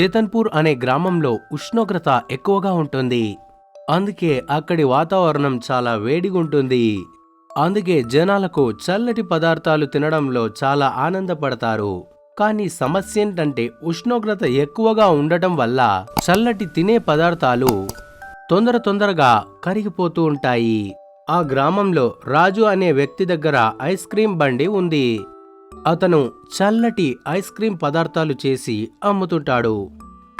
చేతన్పూర్ అనే గ్రామంలో ఉష్ణోగ్రత ఎక్కువగా ఉంటుంది. అందుకే అక్కడి వాతావరణం చాలా వేడిగుంటుంది. అందుకే జనాలకు చల్లటి పదార్థాలు తినడంలో చాలా ఆనందపడతారు. కానీ సమస్య ఏంటంటే ఉష్ణోగ్రత ఎక్కువగా ఉండటం వల్ల చల్లటి తినే పదార్థాలు తొందర తొందరగా కరిగిపోతూ ఉంటాయి. ఆ గ్రామంలో రాజు అనే వ్యక్తి దగ్గర ఐస్ క్రీం బండి ఉంది. అతను చల్లటి ఐస్ క్రీం పదార్థాలు చేసి అమ్ముతుంటాడు.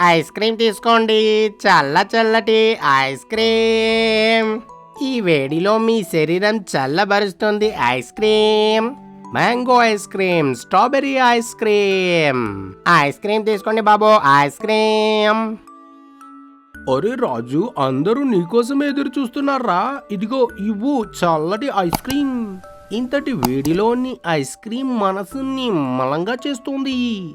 ఐస్ క్రీమ్ తీసుకోండి చల్ల చల్లటి ఐస్ క్రీమ్. ఈ వేడిలో మీ శరీరం చల్లబరుస్తుంది ice cream. Mango ice cream strawberry ice cream. Ice cream తీసుకోండి బాబు ఐస్ క్రీమ్. అరే రాజు అందరూ నీకోసమే ఎదురు చూస్తున్నారా? ఇదిగో ఇవ్వు చల్లటి ఐస్ క్రీం ఇంతటి వేడిలోని ఐస్ క్రీం మనసుని మలంగా చేస్తుంది.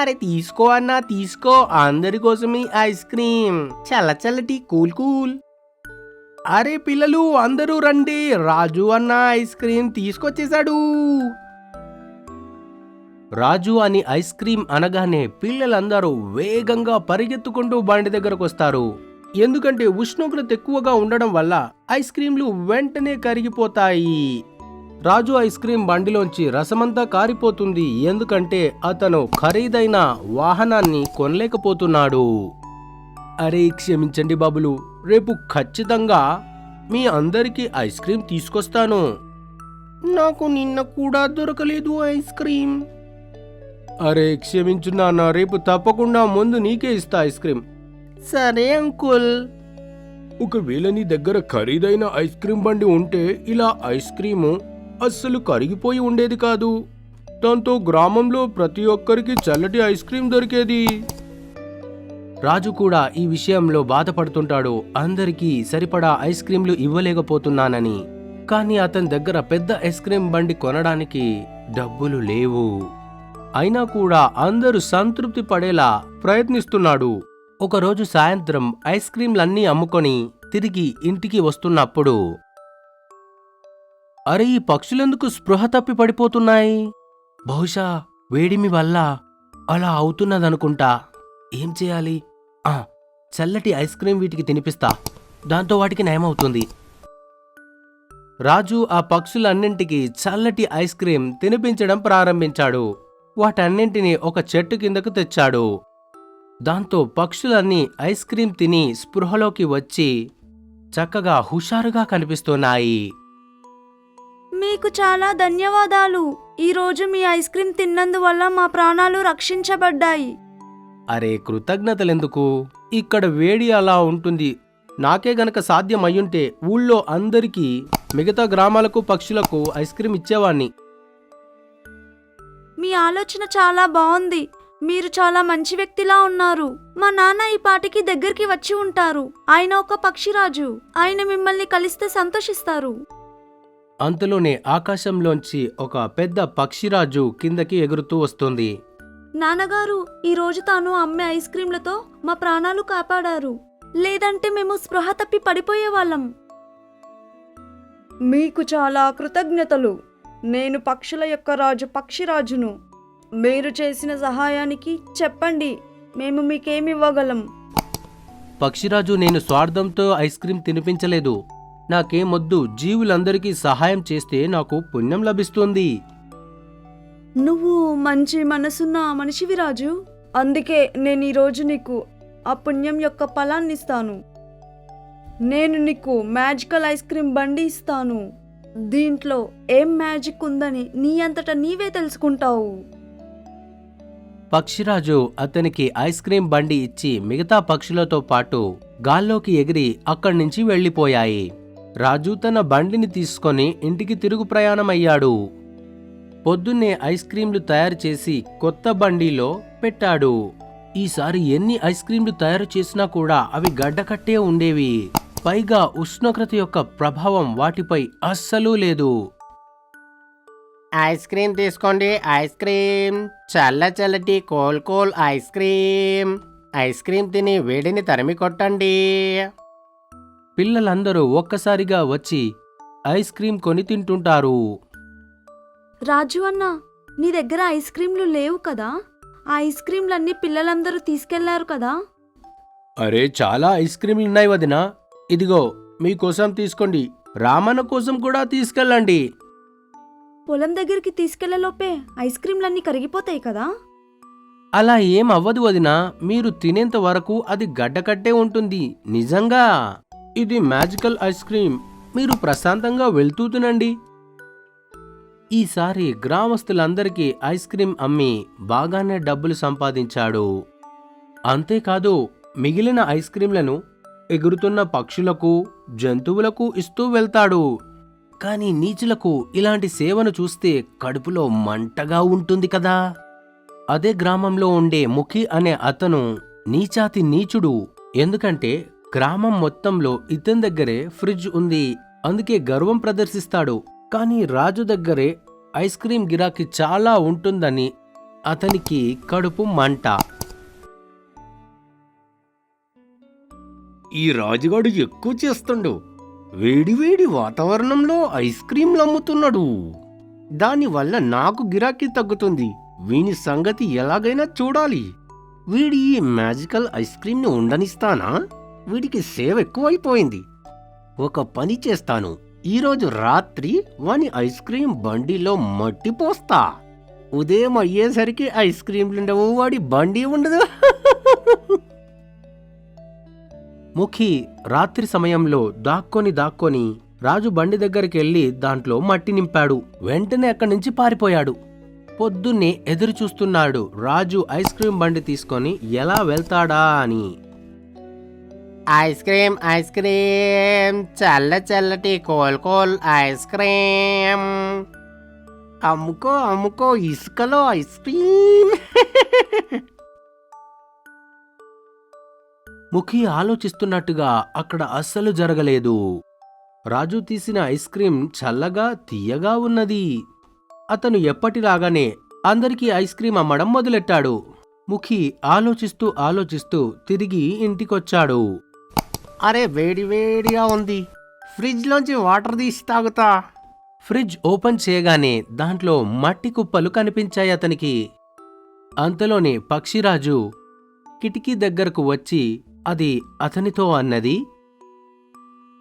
అరే తీసుకో అన్నా తీసుకో. అందరి కోసమే ఐస్ క్రీం చల్ల చల్లటి కూల్ కూల్. అరే పిల్లలు అందరూ రండి. రాజు అన్న ఐస్ క్రీమ్ తీసుకొచ్చేసాడు రాజు అని ఐస్ క్రీమ్ అనగానే పిల్లలందరూ వేగంగా పరిగెత్తుకుంటూ బండి దగ్గరకు వస్తారు. ఎందుకంటే ఉష్ణోగ్రత ఎక్కువగా ఉండడం వల్ల ఐస్ క్రీంలు వెంటనే కరిగిపోతాయి. రాజు ఐస్ క్రీం బండిలోంచి రసమంతా కారిపోతుంది. ఎందుకంటే అతను ఖరీదైన వాహనాన్ని కొనలేకపోతున్నాడు. అరే క్షమించండి బాబులు. రేపు ఖచ్చితంగా మీ అందరికీ ఐస్ క్రీం తీసుకొస్తాను. నాకు నిన్న కూడా దొరకలేదు ఐస్ క్రీం అరే క్షమించు నాన్న. రేపు తప్పకుండా ముందు నీకే ఇస్తా ఐస్ క్రీం సరే అంకుల్. ఒకవేళ నీ దగ్గర ఖరీదైన ఐస్ క్రీం బండి ఉంటే ఇలా ఐస్ క్రీము అస్సలు కరిగిపోయి ఉండేది కాదు. దాంతో గ్రామంలో ప్రతి ఒక్కరికి చల్లటి ఐస్ క్రీం దొరికేది. రాజు కూడా ఈ విషయంలో బాధపడుతుంటాడు. అందరికీ సరిపడా ఐస్ క్రీంలు ఇవ్వలేకపోతున్నానని. కానీ అతని దగ్గర పెద్ద ఐస్ క్రీం బండి కొనడానికి డబ్బులు లేవు. అయినా కూడా అందరూ సంతృప్తి పడేలా ప్రయత్నిస్తున్నాడు. ఒకరోజు సాయంత్రం ఐస్ క్రీంలన్నీ అమ్ముకొని తిరిగి ఇంటికి వస్తున్నప్పుడు అరే ఈ పక్షులెందుకు స్పృహ తప్పి పడిపోతున్నాయి? బహుశా వేడిమి వల్ల అలా అవుతున్నదనుకుంటా. ఏం చేయాలి? ఆ చల్లటి ఐస్ క్రీం వీటికి తినిపిస్తా. దాంతో వాటికి నయమవుతుంది. రాజు ఆ పక్షులన్నింటికి చల్లటి ఐస్ క్రీం తినిపించడం ప్రారంభించాడు. వాటన్నింటినీ ఒక చెట్టు కిందకు తెచ్చాడు. దాంతో పక్షులన్నీ ఐస్ క్రీం తిని స్పృహలోకి వచ్చి చక్కగా హుషారుగా కనిపిస్తున్నాయి. మీకు చాలా ధన్యవాదాలు. ఈరోజు మీ ఐస్ క్రీం తిన్నందువల్ల మా ప్రాణాలు రక్షించబడ్డాయి. అరే కృతజ్ఞతలెందుకు? ఇక్కడ వేడి అలా ఉంటుంది. నాకే గనక సాధ్యం అయ్యుంటే ఊళ్ళో అందరికీ మిగతా గ్రామాలకు పక్షులకు ఐస్ క్రీం ఇచ్చేవాణ్ణి. మీ ఆలోచన చాలా బాగుంది మీరు చాలా మంచి వ్యక్తిలా ఉన్నారు. మా నాన్న ఈ పాటికి దగ్గరికి వచ్చి ఉంటారు. ఆయన ఒక పక్షిరాజు. ఆయన మిమ్మల్ని కలిస్తే సంతోషిస్తారు. అంతలోనే ఆకాశంలోంచి ఒక పెద్ద పక్షిరాజు కిందకి ఎగురుతూ వస్తుంది. నాన్నగారు ఈ రోజు తాను అమ్మే ఐస్ క్రీంలతో మా ప్రాణాలు కాపాడారు. లేదంటే మేము స్పృహ తప్పి పడిపోయేవాళ్ళం. మీకు చాలా కృతజ్ఞతలు. నేను పక్షుల యొక్క రాజు పక్షిరాజును. మీరు చేసిన సహాయానికి చెప్పండి. మేము మీకేమి ఇవ్వగలం? పక్షిరాజు నేను స్వార్థంతో ఐస్ క్రీం తినిపించలేదు. నాకేమొద్దు జీవులందరికీ సహాయం చేస్తే నాకు పుణ్యం లభిస్తుంది. నువ్వు మంచి మనసున్న మనిషివి రాజు. అందుకే నేను ఈరోజు నీకు ఆ పుణ్యం యొక్క ఫలాన్ని ఇస్తాను నేను నీకు మ్యాజికల్ ఐస్ క్రీం బండి ఇస్తాను. దీంట్లో ఏం మ్యాజిక్ ఉందని నీ అంతటా నీవే తెలుసుకుంటావు. పక్షిరాజు అతనికి ఐస్ క్రీం బండి ఇచ్చి మిగతా పక్షులతో పాటు గాల్లోకి ఎగిరి అక్కడి నుంచి వెళ్ళిపోయాయి. రాజు తన బండిని తీసుకొని ఇంటికి తిరుగు ప్రయాణమయ్యాడు. పొద్దున్నే ఐస్ క్రీంలు తయారు చేసి కొత్త బండిలో పెట్టాడు. ఈసారి ఎన్ని ఐస్ క్రీంలు తయారు చేసినా కూడా అవి గడ్డకట్టే ఉండేవి. పైగా ఉష్ణోగ్రత యొక్క ప్రభావం వాటిపై అస్సలు లేదు. ఐస్ క్రీమ్ తీసుకోండి ఐస్ క్రీమ్ చల్ల చల్లటి cool cool ice cream ice cream తిని వేడిని తరిమి కొట్టండి. పిల్లలందరూ ఒక్కసారిగా వచ్చి ఐస్ క్రీం కొని తింటుంటారు. రాజు అన్న నీ దగ్గర ఐస్ క్రీంలు లేవు కదా? ఆ ఐస్ క్రీంలన్నీ పిల్లలందరూ తీసుకెళ్ళారు కదా? అరే చాలా ఐస్ క్రీమ్లు ఉన్నాయి వదిన. ఇదిగో మీకోసం తీసుకోండి. రామన్న కోసం కూడా తీసుకెళ్ళండి. పొలం దగ్గరికి తీసుకెళ్ళలోపే ఐస్ క్రీంలన్నీ కరిగిపోతాయి కదా? అలా ఏం అవ్వదు వదిన. మీరు తినేంత వరకు అది గడ్డకట్టే ఉంటుంది. నిజంగా. ఇది మ్యాజికల్ ఐస్ క్రీమ్. మీరు ప్రశాంతంగా వెళ్తూ తినండి. ఈసారి గ్రామస్తులందరికీ ఐస్ క్రీం అమ్మి బాగానే డబ్బులు సంపాదించాడు. అంతేకాదు మిగిలిన ఐస్ క్రీంలను ఎగురుతున్న పక్షులకు జంతువులకు ఇస్తూ వెళ్తాడు. కానీ నీచులకు ఇలాంటి సేవను చూస్తే కడుపులో మంటగా ఉంటుంది కదా. అదే గ్రామంలో ఉండే ముఖి అనే అతను నీచాతి నీచుడు. ఎందుకంటే గ్రామం మొత్తంలో ఇతని దగ్గరే ఫ్రిడ్జ్ ఉంది. అందుకే గర్వం ప్రదర్శిస్తాడు. కానీ రాజు దగ్గరే ఐస్ క్రీం గిరాకీ చాలా ఉంటుందని అతనికి కడుపు మంట. ఈ రాజుగాడు ఎక్కువ చేస్తుండు. వేడివేడి వాతావరణంలో ఐస్ క్రీంలు అమ్ముతున్నాడు దానివల్ల నాకు గిరాకీ తగ్గుతుంది. వీని సంగతి ఎలాగైనా చూడాలి. వీడి ఈ మ్యాజికల్ ఐస్ క్రీంని ఉండనిస్తానా? వీడికి సేవ ఎక్కువైపోయింది. ఒక పని చేస్తాను. ఈరోజు రాత్రి వాని ఐస్ క్రీం బండిలో మట్టి పోస్తా. ఉదయం అయ్యేసరికి ఐస్ క్రీంలుండవు వాడి బండి ఉండదు. ముఖి రాత్రి సమయంలో దాక్కొని దాక్కొని రాజు బండి దగ్గరికి వెళ్ళి దాంట్లో మట్టి నింపాడు. వెంటనే అక్కడి నుంచి పారిపోయాడు. పొద్దున్నే ఎదురు చూస్తున్నాడు రాజు ఐస్ క్రీం బండి తీసుకొని ఎలా వెళ్తాడా అని. Ice cream ice cream. చల్ల చల్లటి కోల్ కోల్ ఐస్ క్రీమ్. అమ్ముకో అమ్ముకో ఇసుకలో ఐస్ క్రీమ్. ముఖి ఆలోచిస్తున్నట్టుగా అక్కడ అస్సలు జరగలేదు. రాజు తీసిన ఐస్ క్రీం చల్లగా తీయగా ఉన్నది. అతను ఎప్పటిలాగానే అందరికీ ఐస్ క్రీం అమ్మడం మొదలెట్టాడు. ముఖి ఆలోచిస్తూ ఆలోచిస్తూ తిరిగి ఇంటికొచ్చాడు. అరే వేడి వేడిగా ఉంది. ఫ్రిడ్జ్ లోంచి వాటర్ తీసి తాగుతా. ఫ్రిడ్జ్ ఓపెన్ చేయగానే దాంట్లో మట్టి కుప్పలు కనిపించాయి అతనికి. అంతలోనే పక్షిరాజు కిటికీ దగ్గరకు వచ్చి అది అతనితో అన్నది?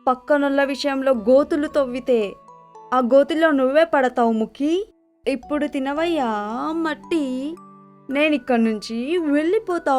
పక్కనున్న విషయంలో గోతులు తవ్వితే ఆ గోతిలో నువ్వే పడతావు ముఖి. ఇప్పుడు తినవయ్యా మట్టి. నేనిక్కడి నుంచి వెళ్ళిపోతా.